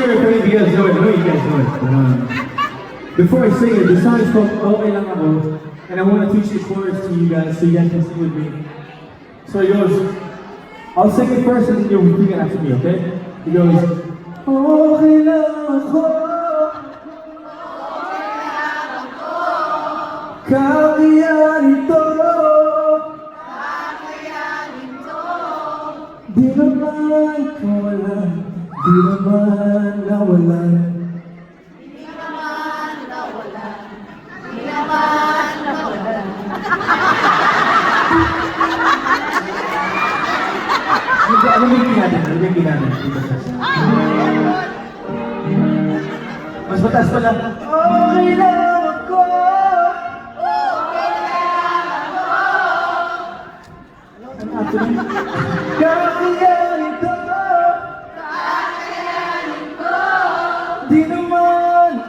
if you guys know it. I know you guys know it. But, um, before I sing it, the song is called Lang Ako. And I want to teach the chorus to you guys so you guys can sing with me. So it goes, I'll sing it first and then you'll repeat it after me, okay? It goes, Okay lang ako. Kakayanin ito. Di naman kawalan, di naman nawalan. Ano ano ba yung natin? Ano ba yung natin? Dito sa Mas mataas. Okay lang ako. Ano ato na? Kakayanin ito.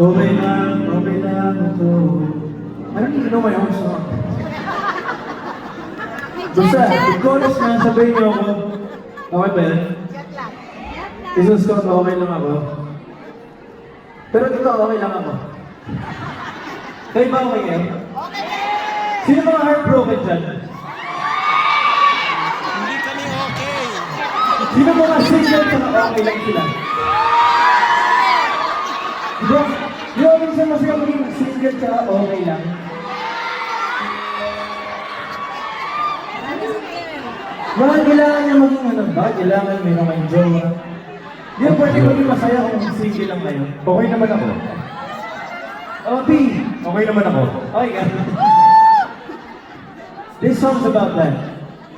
Okay lang, okay lang ako. I don't even know my own song. Basta, yung chorus na sabihin niyo ako. Okay ba yan? Jesus ko, okay lang ako. Pero dito, okay lang ako. Kayo ba okay kayo? Sino mga heartbroken dyan? Hindi kami okay. Sino mga single sa okay lang sila? Di ba minsan masaya maging single ka okay lang? Mga kailangan niya maging ano ba? Kailangan may mga jowa. Di ba pwede maging masaya kung single lang kayo? Okay naman ako. Oh, B! Okay naman ako. Okay ka. This song's about that.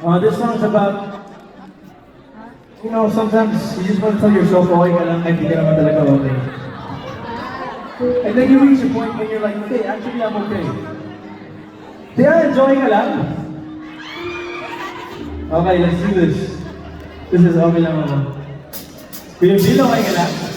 Uh, this song's about, you know, sometimes you just want to tell yourself, okay ka lang, kahit hindi ka naman talaga okay. And then you reach a point when you're like, okay, actually I'm okay. Kaya enjoy ka lang. Okay, let's do this. This is okay lang ako. Kuya Bill, okay ka lang?